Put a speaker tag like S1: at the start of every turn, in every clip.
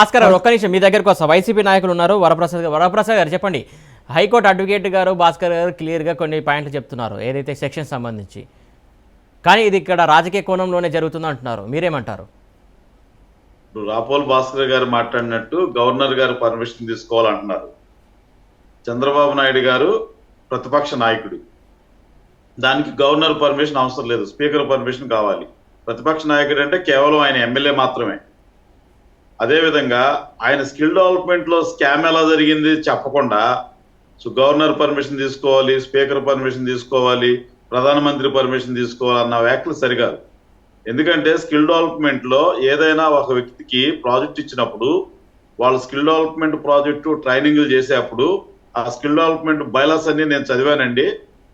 S1: భాస్కర్ ఒక్క నిమిషం మీ దగ్గరకు వస్తా. వైసీపీ నాయకులు ఉన్నారు. వరప్రసాద్ వరప్రసాద్ గారు చెప్పండి. హైకోర్టు అడ్వకేట్ గారు భాస్కర్ గారు క్లియర్గా కొన్ని పాయింట్లు చెప్తున్నారు ఏదైతే సెక్షన్ సంబంధించి. కానీ ఇది ఇక్కడ రాజకీయ కోణంలోనే జరుగుతుంది అంటున్నారు. మీరేమంటారు?
S2: రాపోల్ భాస్కర్ గారు మాట్లాడినట్టు గవర్నర్ గారు పర్మిషన్ తీసుకోవాలంటున్నారు. చంద్రబాబు నాయుడు గారు ప్రతిపక్ష నాయకుడు. దానికి గవర్నర్ పర్మిషన్ అవసరం లేదు. స్పీకర్ పర్మిషన్ కావాలి. ప్రతిపక్ష నాయకుడు అంటే కేవలం ఆయన ఎమ్మెల్యే మాత్రమే. అదేవిధంగా ఆయన స్కిల్ డెవలప్మెంట్లో స్కామ్ ఎలా జరిగింది చెప్పకుండా సో గవర్నర్ పర్మిషన్ తీసుకోవాలి స్పీకర్ పర్మిషన్ తీసుకోవాలి ప్రధానమంత్రి పర్మిషన్ తీసుకోవాలి అన్న వ్యాఖ్యలు సరికాదు ఎందుకంటే స్కిల్ డెవలప్మెంట్లో ఏదైనా ఒక వ్యక్తికి ప్రాజెక్ట్ ఇచ్చినప్పుడు వాళ్ళ స్కిల్ డెవలప్మెంట్ ప్రాజెక్టు ట్రైనింగ్లు చేసేటప్పుడు ఆ స్కిల్ డెవలప్మెంట్ బైలాస్ అన్ని నేను చదివానండి.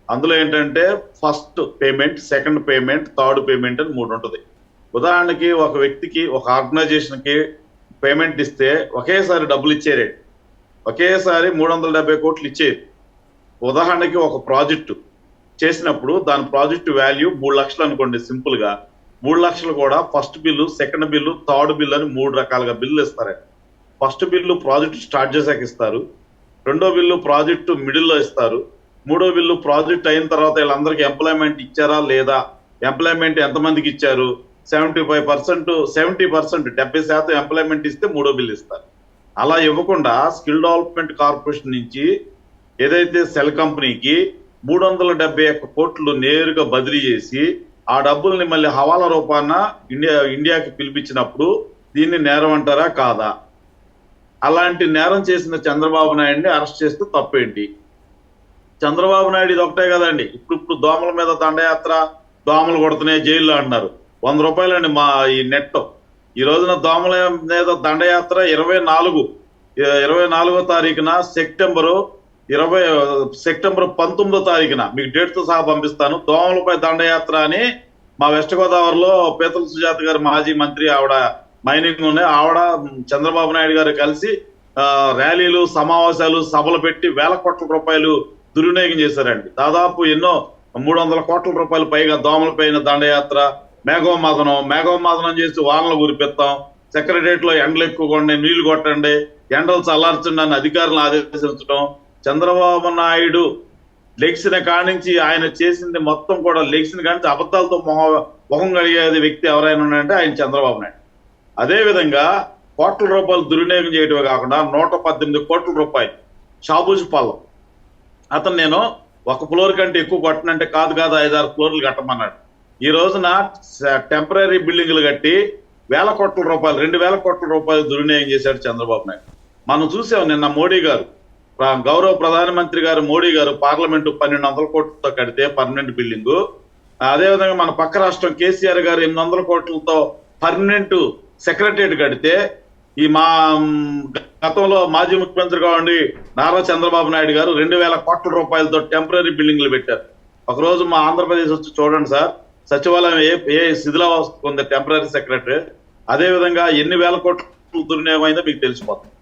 S2: అందులో ఏంటంటే first payment second payment third payment అని మూడు ఉంటుంది. ఉదాహరణకి ఒక వ్యక్తికి ఒక ఆర్గనైజేషన్కి పేమెంట్ ఇస్తే ఒకేసారి డబ్బులు ఇచ్చేరే ఒకేసారి మూడు వందల డెబ్బై కోట్లు ఇచ్చేది ఉదాహరణకి ఒక ప్రాజెక్టు చేసినప్పుడు దాని ప్రాజెక్ట్ వాల్యూ మూడు లక్షలు అనుకోండి సింపుల్గా. మూడు లక్షలు కూడా first bill second bill third bill అని మూడు రకాలుగా బిల్లు ఇస్తారు ఫస్ట్ బిల్లు ప్రాజెక్ట్ స్టార్ట్ చేశాక ఇస్తారు. రెండో బిల్లు ప్రాజెక్టు మిడిల్లో ఇస్తారు. మూడో బిల్లు ప్రాజెక్ట్ అయిన తర్వాత వీళ్ళందరికీ ఎంప్లాయ్మెంట్ ఇచ్చారా లేదా? ఎంప్లాయ్మెంట్ ఎంతమందికి ఇచ్చారు? Seventy five percent seventy percent డెబ్బై శాతం ఎంప్లాయ్మెంట్ ఇస్తే మూడో బిల్లు ఇస్తారు. అలా ఇవ్వకుండా స్కిల్ డెవలప్మెంట్ కార్పొరేషన్ నుంచి ఏదైతే సెల్ కంపెనీకి మూడు వందల డెబ్బై ఒక్క కోట్లు నేరుగా బదిలీ చేసి ఆ డబ్బుల్ని మళ్ళీ హవాలా రూపాన ఇండియా ఇండియాకి పిలిపించినప్పుడు దీన్ని నేరం అంటారా? కాదా? అలాంటి నేరం చేసిన చంద్రబాబు నాయుడిని అరెస్ట్ చేస్తే తప్పేంటి? చంద్రబాబు నాయుడు ఇది ఒకటే కదండి. ఇప్పుడు ఇప్పుడు దోమల మీద దండయాత్ర దోమలు కొడుతున్నాయి జైల్లో అన్నారు వంద రూపాయలండి మా ఈ నెట్. ఈ రోజున దోమల మీద దండయాత్ర ఇరవై నాలుగు ఇరవై నాలుగో తారీఖున సెప్టెంబరు ఇరవై సెప్టెంబర్ పంతొమ్మిదో తారీఖున మీకు డేట్తో సహా పంపిస్తాను. దోమలపై దండయాత్ర అని మా వెస్ట్ గోదావరిలో పీతల సుజాత గారు మాజీ మంత్రి ఆవిడ మైనింగ్ ఉన్నాయి. ఆవిడ చంద్రబాబు నాయుడు గారు కలిసి ర్యాలీలు సమావేశాలు సభలు పెట్టి వేల కోట్ల రూపాయలు దుర్వినియోగం చేశారండి. దాదాపు ఎన్నో మూడు వందల కోట్ల రూపాయలు పైగా దోమలపైన దండయాత్ర మేఘోమాసనం మేఘోమాసనం చేసి వానలు కురిపిస్తాం. సెక్రటరియట్లో ఎండలు ఎక్కువగా ఉండే నీళ్ళు కొట్టండి ఎండలు చల్లార్చండి అని అధికారులను ఆదేశించడం చంద్రబాబు నాయుడు లెక్సిన కానించి ఆయన చేసింది మొత్తం కూడా లెక్సిన కానించి అబద్ధాలతో మొహం మొహం కలిగేది వ్యక్తి ఎవరైనా ఉన్నాయంటే ఆయన చంద్రబాబు నాయుడు. అదేవిధంగా కోట్ల రూపాయలు దుర్వినియోగం చేయడమే కాకుండా నూట పద్దెనిమిది కోట్ల రూపాయలు షాబూజు పాలెం. అతను నేను ఒక ఫ్లోర్ కంటే ఎక్కువ కొట్టనంటే కాదు కాదు ఐదారు ఫ్లోర్లు కట్టమన్నాడు. ఈ రోజున టెంపరీ బిల్డింగ్లు కట్టి వేల కోట్ల రూపాయలు రెండు వేల కోట్ల రూపాయలు దుర్వినియోగం చేశాడు చంద్రబాబు నాయుడు. మనం చూసాం నిన్న మోడీ గారు. గౌరవ ప్రధానమంత్రి గారు మోడీ గారు పార్లమెంటు పన్నెండు వందల కోట్లతో కడితే పర్మనెంట్ బిల్డింగు అదేవిధంగా మన పక్క రాష్ట్రం కేసీఆర్ గారు ఎనిమిది వందల కోట్లతో పర్మనెంట్ సెక్రటరియట్ కడితే ఈ మా గతంలో మాజీ ముఖ్యమంత్రిగా ఉండి నారా చంద్రబాబు నాయుడు గారు రెండు వేల కోట్ల రూపాయలతో టెంపరీ బిల్డింగ్లు పెట్టారు. ఒకరోజు మా ఆంధ్రప్రదేశ్ వచ్చి చూడండి సార్. సచివాలయం ఏ ఏ శిథిలావస్థ ఉంది టెంపరీ సెక్రటరీ అదే విధంగా ఎన్ని వేల కోట్ల దుర్వినియోగం మీకు తెలిసిపోతుంది.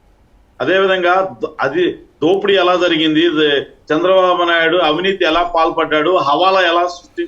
S2: అదేవిధంగా అది దోపిడీ ఎలా జరిగింది? చంద్రబాబు నాయుడు అవినీతి ఎలా పాల్పడ్డాడు? హవాలా ఎలా సృష్టి